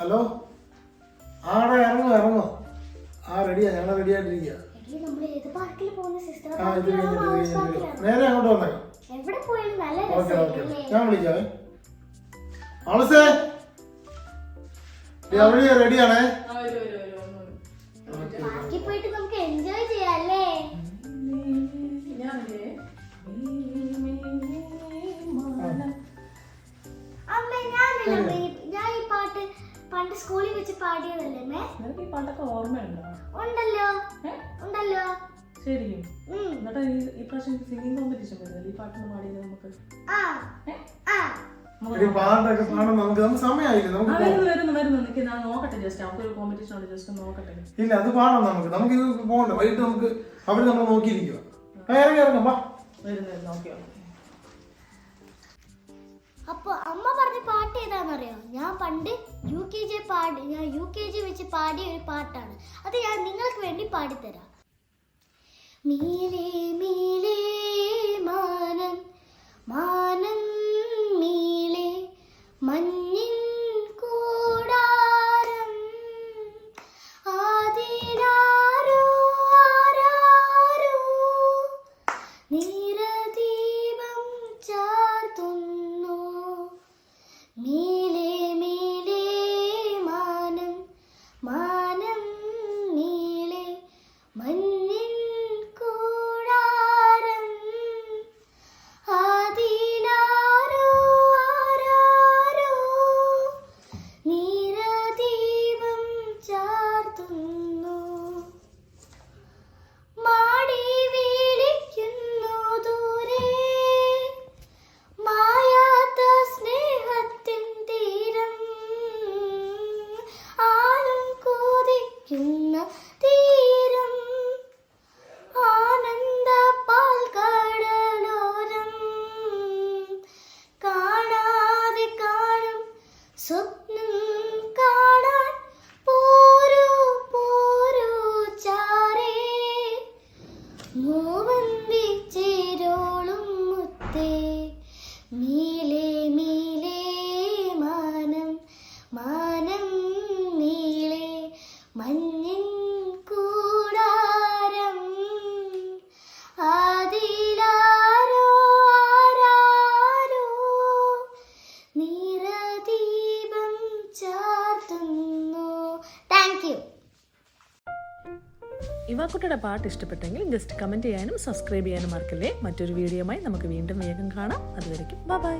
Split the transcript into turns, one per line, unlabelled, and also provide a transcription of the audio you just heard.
Hello? ആടെ ഇറങ്ങോ ഇറങ്ങോ. ആ റെഡിയാ ഞങ്ങൾ റെഡി ആയിട്ടിരിക്കുക നേരെ അങ്ങോട്ട് വന്നേക്കാം ഓക്കെ ഓക്കെ. ഞാൻ വിളിക്കാവേ ആളസേ അവിടെ റെഡിയാണേ
പാർക്കിൽ പണ്ട് സ്കൂളിൽ വെച്ച് പാടിയതല്ലേ മേ?
നിനക്ക് ഈ പാട്ടൊക്കെ ഓർമ്മയുണ്ടോ?
ഉണ്ടല്ലോ? ഉണ്ടല്ലോ.
ശരിക്കും. എന്നിട്ട് ഈ ഈ പ്രാവശ്യം സിംഗിങ് കോമ്പറ്റീഷൻ വരുന്നില്ല ഈ പാട്ടിന് പാടിയത് നമുക്ക്?
ആ.
ഏ?
ആ.
ഒരു പാട്ടൊക്കെ പാടാൻ നമുക്ക് നമുക്ക് സമയമായില്ലേ?
ആ,
നമുക്ക് പോ-
വരുന്നു വരുന്നു വരുന്നു. നിനക്ക് ഞാൻ നോക്കട്ടെ ജസ്റ്റ് നമുക്കൊരു കോമ്പറ്റീഷൻ ഉണ്ട് ജസ്റ്റ് നോക്കട്ടെ.
ഇല്ല അത് പാടാം നമുക്ക്. നമുക്ക് ഇത് പോകണ്ട. വൈകിട്ട് നമുക്ക് അവിടെ നമ്മൾ നോക്കിയിരിക്കുക. ഇറങ്ങി ഇറങ്ങാം വാ.
വരുന്നു വരുന്നു. Okay okay.
അപ്പൊ അമ്മ പറഞ്ഞ പാട്ട് ഏതാണെന്നറിയോ ഞാൻ പണ്ട് യു കെ ജി പാടി ഞാൻ യു കെ ജി വെച്ച് പാടിയ ഒരു പാട്ടാണ്. അത് ഞാൻ നിങ്ങൾക്ക് വേണ്ടി പാടിത്തരാം. മീലേ മീലേ കൊതിക്കുന്ന തീരം ആനന്ദ പാൽക്കടലോരം കാണാതെ കാണും സ്വപ്നം താങ്ക് യു
ഇവാക്കുട്ടിയുടെ പാട്ട് ഇഷ്ടപ്പെട്ടെങ്കിൽ ജസ്റ്റ് കമന്റ് ചെയ്യാനും സബ്സ്ക്രൈബ് ചെയ്യാനും മറക്കല്ലേ. മറ്റൊരു വീഡിയോയുമായി നമുക്ക് വീണ്ടും വേഗം കാണാം. അതുവരെയ്ക്കും ബൈ